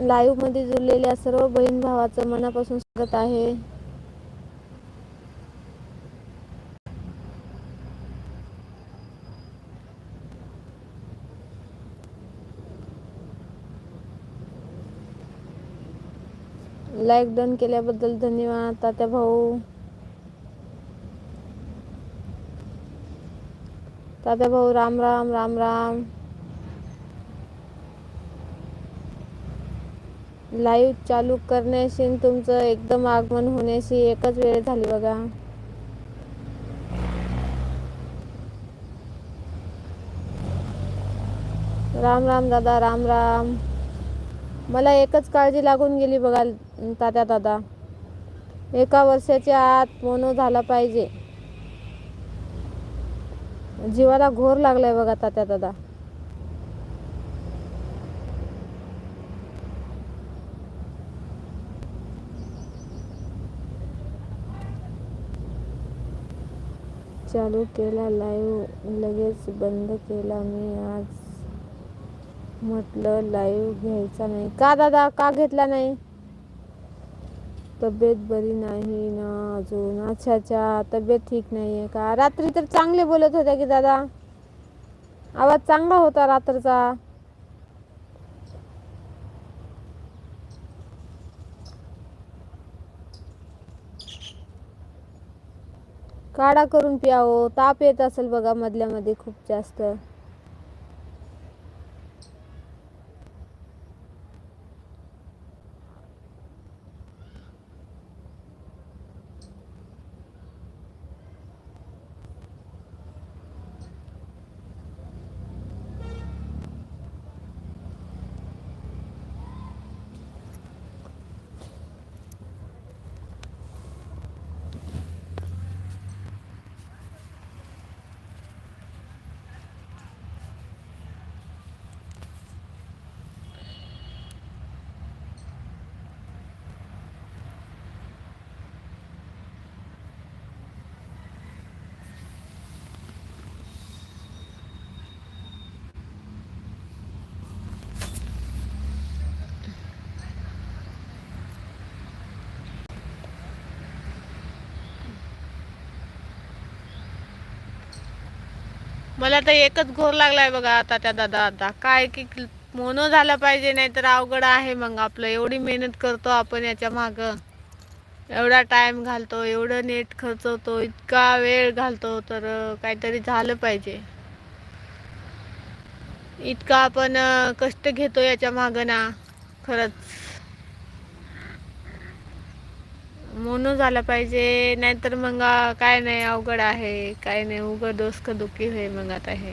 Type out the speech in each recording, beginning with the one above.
लाईव्हमध्ये जुळलेल्या सर्व बहीण भावाचं मनापासून स्वागत आहे. लाईक डन केल्याबद्दल धन्यवाद तात्या भाऊ. तात्या भाऊ राम राम राम राम. लाईव्ह चालू करण्याशी तुमचं एकदम आगमन होण्याशी एकच वेळ झाली बघा. राम राम दादा राम राम. मला एकच काळजी लागून गेली बघा तात्या दादा. एका वर्षाच्या आत मोनो झाला पाहिजे. जीवाला घोर लागलाय बघा तात्या दादा. चालू केला लाईव्ह लगेच बंद केला. मी आज म्हटलं लाईव्ह घ्यायचा नाही. का दादा? का घेतला नाही? तब्येत बरी नाही ना अजून. अच्छा अच्छा. तब्येत ठीक नाही आहे का? रात्री तर चांगले बोलत होत्या की दादा. आवाज चांगला होता रात्रचा. काढा करून प्यावं. ताप येत असेल बघा मधल्या मध्ये खूप जास्त. मला तर एकच घोर लागलाय बघा आता त्या दादा आता काय की मोनो झालं पाहिजे नाही तर अवघड आहे मग आपलं. एवढी मेहनत करतो आपण याच्या माग. एवढा टाइम घालतो एवढं नेट खर्चवतो इतका वेळ घालतो तर काहीतरी झालं पाहिजे. इतका आपण कष्ट घेतो याच्या माग ना खरंच. मोनो झाला पाहिजे नाहीतर मग काय नाही अवघड आहे काय नाही उघड दोस्त दुखी होय मग आता हे.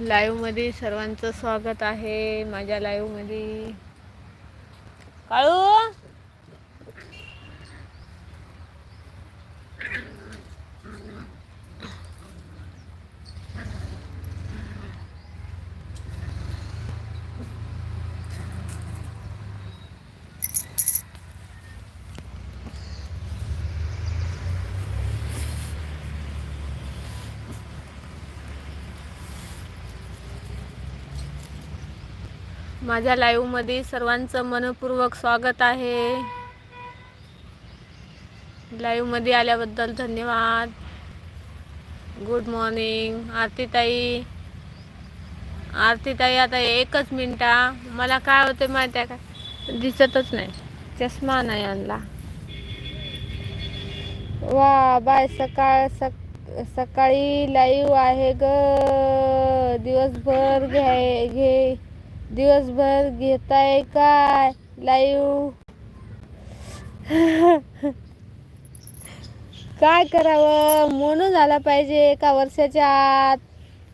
लाईव्हमध्ये सर्वांचं स्वागत आहे माझ्या लाईव्हमध्ये काळू! माझ्या लाईव्हमध्ये सर्वांचं मनपूर्वक स्वागत आहे. लाईव्हमध्ये आल्याबद्दल धन्यवाद. Good morning आरतीताई. आरतीताई आता एकच मिनटा मला काय होते माहिती आहे का? दिसतच नाही. चष्मा नाही आणला. वा बाय सकाळ सक सकाळी लाईव्ह आहे ग. दिवसभर घ्याय घे. दिवसभर घेताय काय? लाईव्ह काय करावं? म्हणून झाला पाहिजे एका वर्षाच्या आत.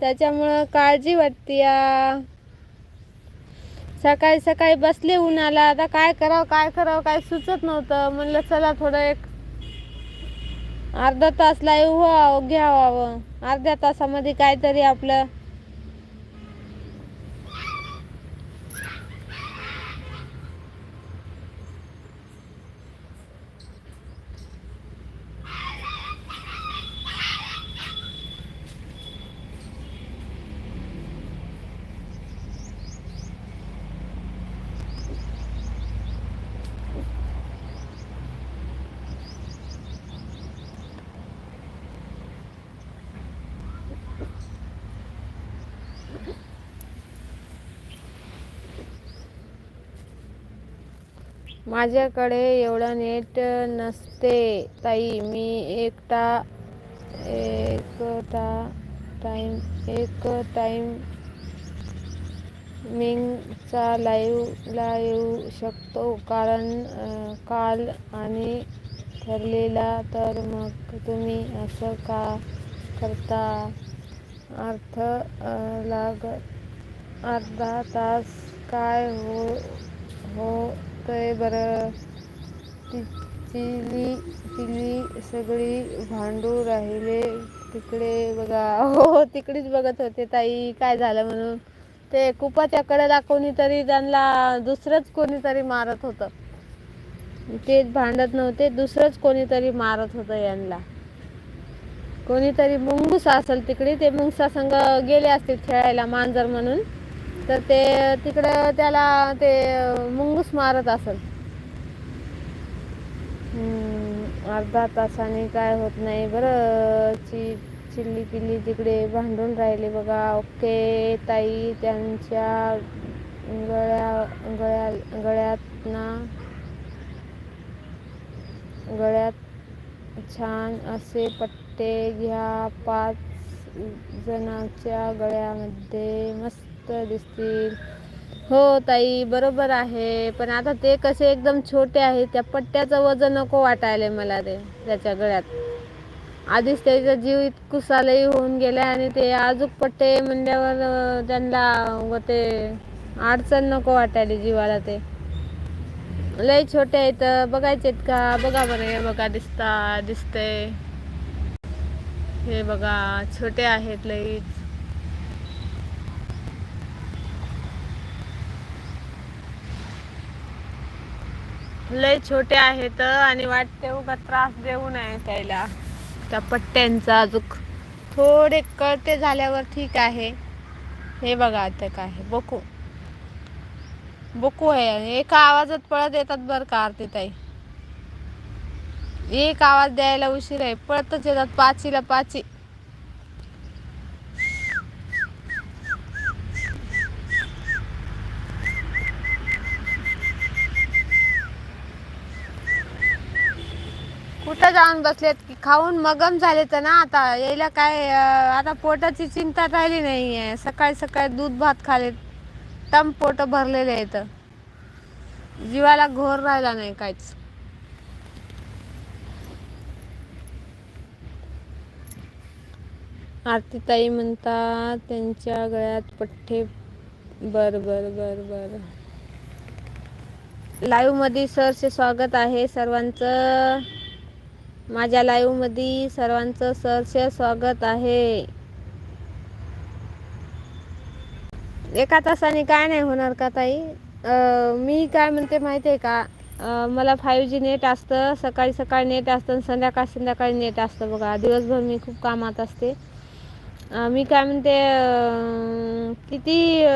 त्याच्यामुळं काळजी वाटते या. सकाळी सकाळी बसले उन्हाला. आता काय करावं काय करावं? काय सुचत नव्हतं. म्हणलं चला थोडं एक अर्धा तास लाईव्ह व्हावं घ्यावावं अर्ध्या तासामध्ये काहीतरी आपलं माझ्याकडे एवढं नेट नसते ताई. मी एकटा एकटा टाइम एक टाइम मिंगचा लाईव्हला येऊ शकतो. कारण काल आणि ठरलेला तर मग तुम्ही असं का करता? अर्थ लाग अर्धा तास काय हो हो होतंय बरं? ति- सगळी भांडू राहिले. तिकडे बघा. हो तिकडेच बघत होते ताई. काय झालं म्हणून? ते कुपाच्या कडेला कोणीतरी त्यांना दुसरंच कोणीतरी मारत होतं. तेच भांडत नव्हते. दुसरंच कोणीतरी मारत होतं यांना. कोणीतरी मुंगूस असेल तिकडे. ते मुंगसा संग गेले असतील खेळायला मांजर म्हणून. तर ते तिकडं त्याला ते मुंगूस मारत असेल. अर्धा तासाने काय होत नाही. बरं चि चिल्ली पिल्ली तिकडे भांडून राहिले बघा. ओके ताई त्यांच्या गळ्या गळ्या गळ्यात ना गळ्यात छान असे पट्टे घ्या. पाच जणांच्या गळ्यामध्ये मस्त दिसतील. हो ताई बरोबर आहे. पण आता ते कसे एकदम छोटे आहेत त्या पट्ट्याचं वजन नको वाटायला मला ते त्याच्या गळ्यात. आधीच त्याचा जीव इतकुसालही होऊन गेला आणि ते आजूक पट्टे म्हणल्यावर त्यांना व ते अडचण नको वाटायला जीवाला ते. लय छोटे आहेत बघायचेत का? बघा बरं हे बघा दिसता दिसते हे बघा छोटे आहेत लईच. लय छोटे आहेत आणि वाटते उगा त्रास देऊ नये त्याला. त्या पट्ट्यांचा अजूक थोडे कळते झाल्यावर ठीक आहे. हे बघा आता काय बकू. बकू आहे. एका आवाजात पळत येतात बरं का आरती ताई? एक आवाज द्यायला उशीर आहे. पळतच येतात पाचीला पाची. कुठं जाऊन बसलेत की? खाऊन मगम झाले तर ना आता. यायला काय अं, आता पोटाची चिंता राहिली नाही आहे सकाळी सकाळी दूध भात खाले टम पोट भरलेले आहेत. जीवाला घोर राहिला नाही काहीच. आरतीताई म्हणतात त्यांच्या गळ्यात पठ्ठे. बर बर बर बर. लाईव्हमध्ये सरचे स्वागत आहे सर्वांचं. माझ्या लाईव्हमध्ये सर्वांचं सरचे स्वागत आहे. एका तासाने काय नाही होणार का ताई? मी काय म्हणते माहिती आहे का मला फाईव्ह जी नेट असतं सकाळी सकाळी नेट असतं आणि संध्याकाळ संध्याकाळी नेट असतं बघा. दिवसभर मी खूप कामात असते. मी काय म्हणते किती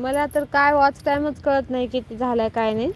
मला तर काय वॉच टाईमच कळत नाही किती झालाय काय नाही.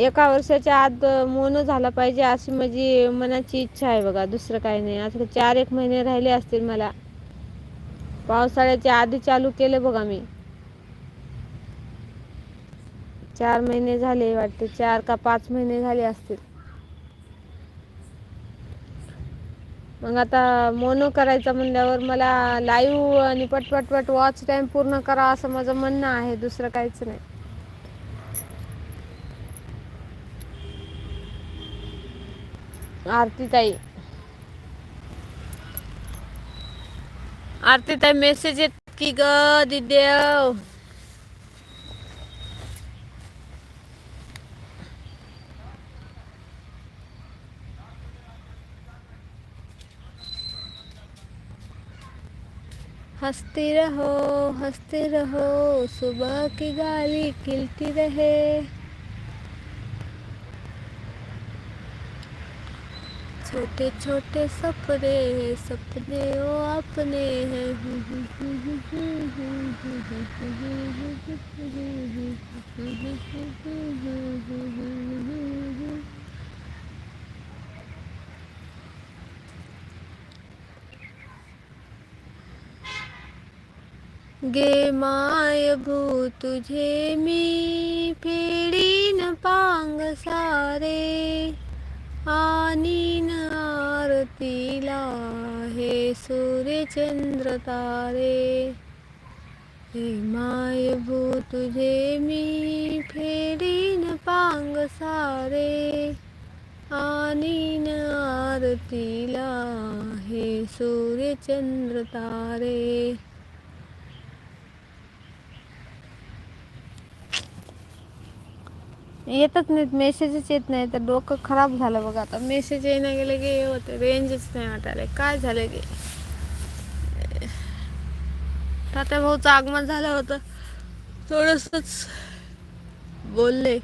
एका वर्षाच्या आत मोन झाला पाहिजे अशी माझी मनाची इच्छा आहे बघा. दुसरं काही नाही. आता चार एक महिने राहिले असतील मला. पावसाळ्याच्या आधी चालू केले बघा मी. चार महिने झाले वाटते. चार का पाच महिने झाले असतील. मग आता मोनो करायचा म्हणल्यावर मला लाईव्ह आणि पटपटपट वॉच टाइम पूर्ण करा असं माझं म्हणणं आहे. दुसरं काहीच नाही. आरती ताई. आरती ताई मेसेज की ग दिदेव हँसते रहो हँसते रहो, सुबह की गाली खिलती रहे. छोटे छोटे सपने सपने ओ अपने हैं। गे माय भू तुझे मी न पांग सारे। आनीन आरतीला हे सूर्यचंद्र तारे. हे मायभू तुझे मी फेडीन पांग सारे. आणि आरतीला हे सूर्यचंद्र तारे. येतच नाहीत मेसेजच येत नाही. तर डोकं खराब झालं बघा आता. मेसेज येणं गेले की हे होते रेंजच नाही वाटायला काय झालं गे तात्या भाऊचं आगमन झालं होतं. थोडंसंच बोलले.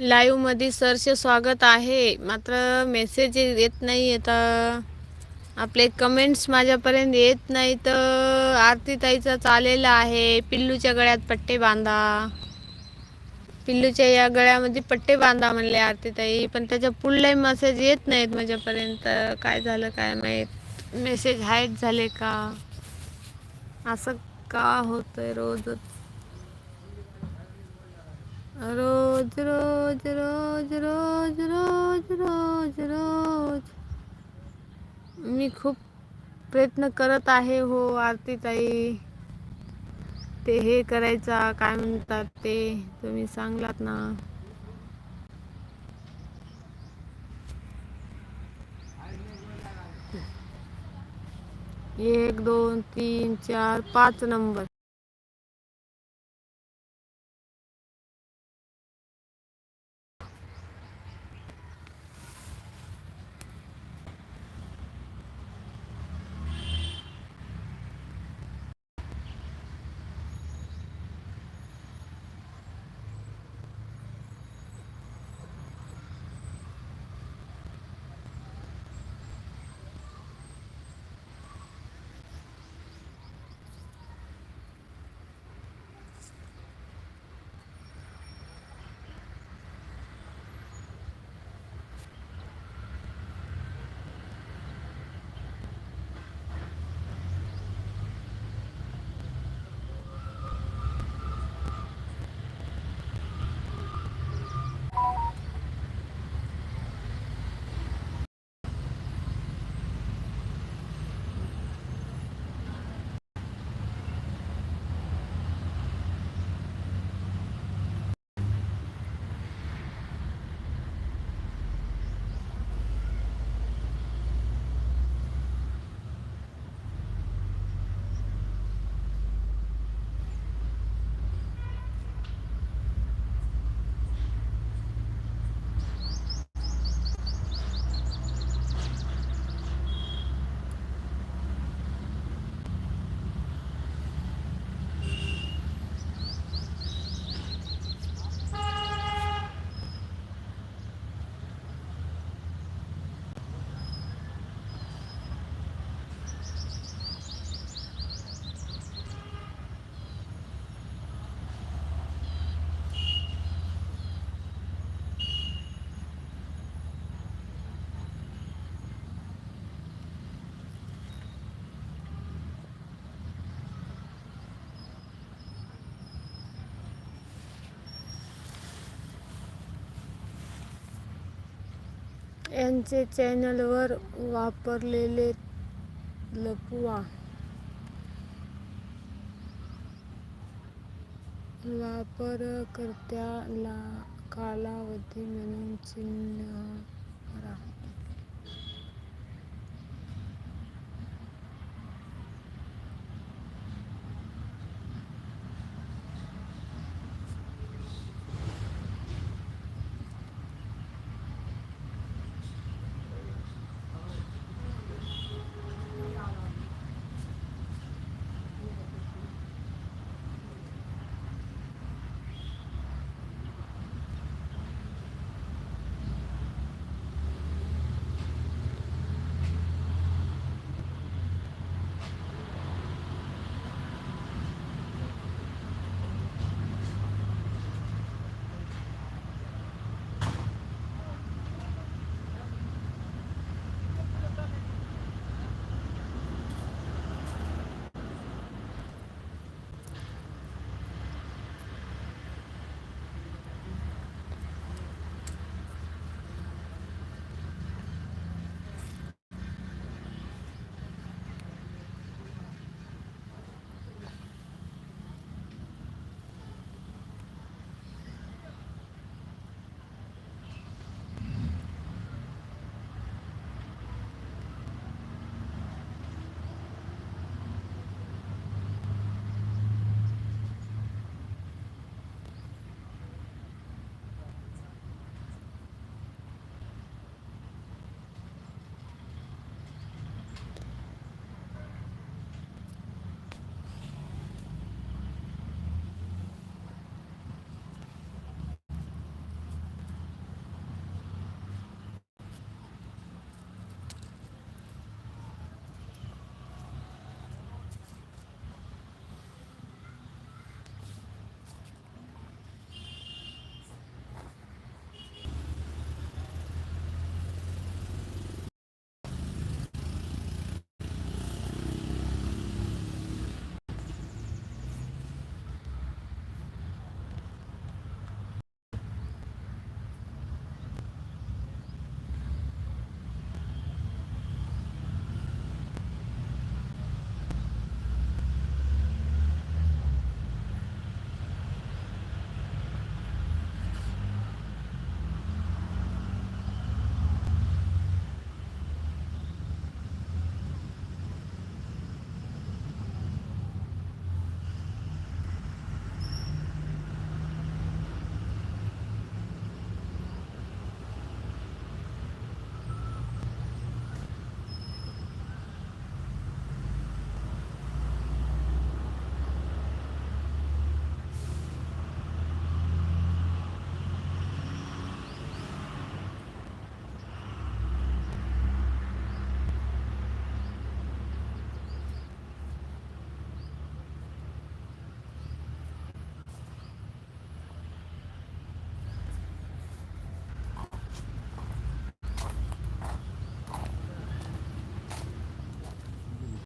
लाईव्हमध्ये सरचे स्वागत आहे. मात्र मेसेज येत नाही आता आपले कमेंट्स माझ्यापर्यंत येत नाही. तर आरती ताईचा चालेला आहे. पिल्लूच्या गळ्यात पट्टे बांधा. पिल्लूच्या या गळ्यामध्ये पट्टे बांधा म्हणले आरती ताई पण त्याच्या पुढले मेसेज येत नाहीत माझ्यापर्यंत. काय झालं काय माहीत? मेसेज हाईट झाले का? असं का होतंय रोजच? रोज रोज रोज रोज रोज रोज रोज. मी खूप प्रयत्न करत आहे हो आरती ताई ते हे करायचा काय म्हणतात ते तुम्ही सांगलात ना. एक दोन तीन चार पाच नंबर. यांचे चॅनलवर वापरलेले लपवा. वापरकर्त्याला कालावधी म्हणून चिन्ह करा